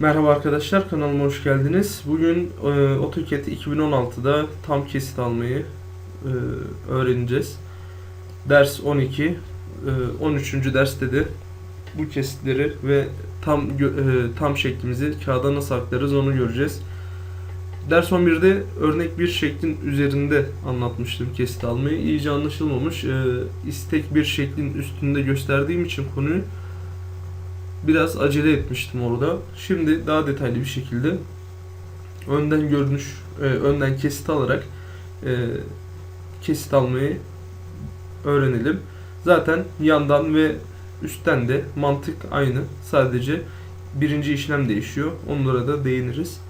Merhaba arkadaşlar kanalıma hoş geldiniz. Bugün e, AutoCAD 2016'da tam kesit almayı e, öğreneceğiz. Ders 12, e, 13. derste de bu kesitleri ve tam e, tam şeklimizi kağıda nasıl aktarırız onu göreceğiz. Ders 11'de örnek bir şeklin üzerinde anlatmıştım kesit almayı. İyice anlaşılmamış. E, istek bir şeklin üstünde gösterdiğim için konuyu biraz acele etmiştim orada. Şimdi daha detaylı bir şekilde önden görünüş, e, önden kesit alarak e, kesit almayı öğrenelim. Zaten yandan ve üstten de mantık aynı. Sadece birinci işlem değişiyor. Onlara da değiniriz.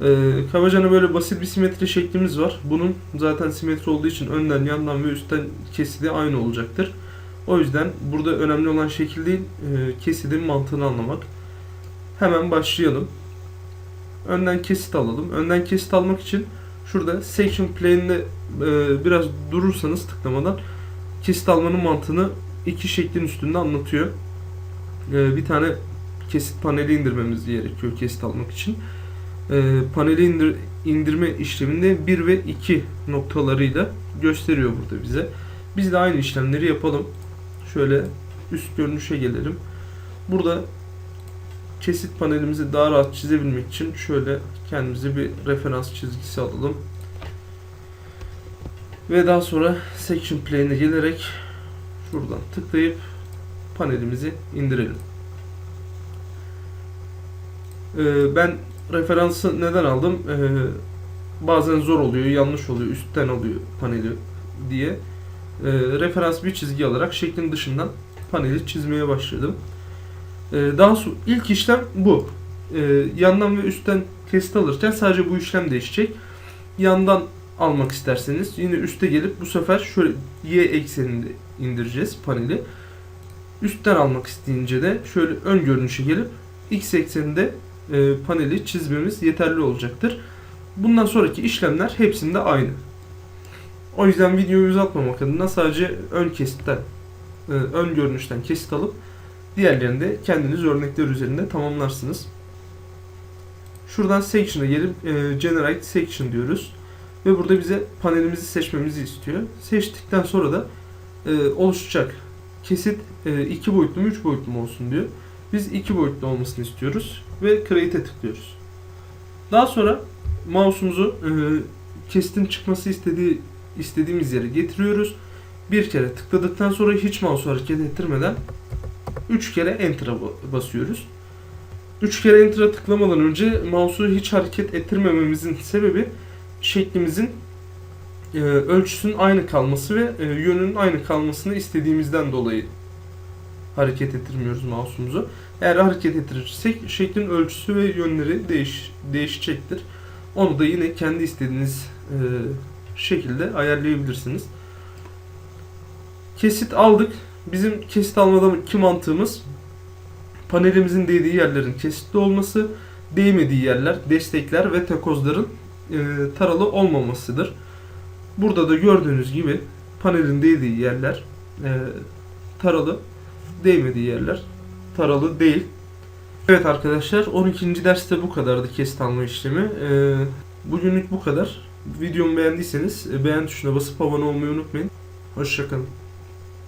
E, kabacana böyle basit bir simetri şeklimiz var. Bunun zaten simetri olduğu için önden, yandan ve üstten kesidi aynı olacaktır. O yüzden burada önemli olan şekil değil, e, kesidin mantığını anlamak. Hemen başlayalım. Önden kesit alalım. Önden kesit almak için şurada section plane'de e, biraz durursanız tıklamadan kesit almanın mantığını iki şeklin üstünde anlatıyor. E, bir tane kesit paneli indirmemiz gerekiyor kesit almak için. Paneli indir, indirme işleminde 1 ve 2 noktalarıyla gösteriyor burada bize. Biz de aynı işlemleri yapalım. Şöyle üst görünüşe gelelim. Burada kesit panelimizi daha rahat çizebilmek için şöyle kendimize bir referans çizgisi alalım. Ve daha sonra section plane'e gelerek şuradan tıklayıp panelimizi indirelim. Ee, ben referansı neden aldım? Ee, bazen zor oluyor, yanlış oluyor, üstten alıyor paneli diye e, referans bir çizgi alarak şeklin dışından paneli çizmeye başladım. E, daha sonra ilk işlem bu. E, yandan ve üstten kesit alırken sadece bu işlem değişecek. Yandan almak isterseniz yine üste gelip bu sefer şöyle y ekseninde indireceğiz paneli. Üstten almak isteyince de şöyle ön görünüşe gelip x ekseninde e, paneli çizmemiz yeterli olacaktır. Bundan sonraki işlemler hepsinde aynı. O yüzden videoyu uzatmamak adına sadece ön kesitten, e, ön görünüşten kesit alıp diğerlerini de kendiniz örnekler üzerinde tamamlarsınız. Şuradan section'a gelip e, generate section diyoruz. Ve burada bize panelimizi seçmemizi istiyor. Seçtikten sonra da e, oluşacak kesit 2 boyutlu mu 3 boyutlu mu olsun diyor. Biz 2 boyutlu olmasını istiyoruz ve create'e tıklıyoruz. Daha sonra mouse'umuzu e, kesitin çıkması istediği istediğimiz yere getiriyoruz. Bir kere tıkladıktan sonra hiç mouse hareket ettirmeden 3 kere Enter'a basıyoruz. 3 kere Enter'a tıklamadan önce mouse'u hiç hareket ettirmememizin sebebi şeklimizin e, ölçüsünün aynı kalması ve e, yönünün aynı kalmasını istediğimizden dolayı hareket ettirmiyoruz mouse'umuzu. Eğer hareket ettirirsek şeklin ölçüsü ve yönleri değiş, değişecektir. Onu da yine kendi istediğiniz e, şekilde ayarlayabilirsiniz. Kesit aldık. Bizim kesit almadaki mantığımız panelimizin değdiği yerlerin kesitli olması, değmediği yerler, destekler ve takozların e, taralı olmamasıdır. Burada da gördüğünüz gibi panelin değdiği yerler e, taralı, değmediği yerler taralı değil. Evet arkadaşlar 12. derste bu kadardı kesit alma işlemi. E, bugünlük bu kadar. Videomu beğendiyseniz beğen tuşuna basıp abone olmayı unutmayın. Hoşçakalın.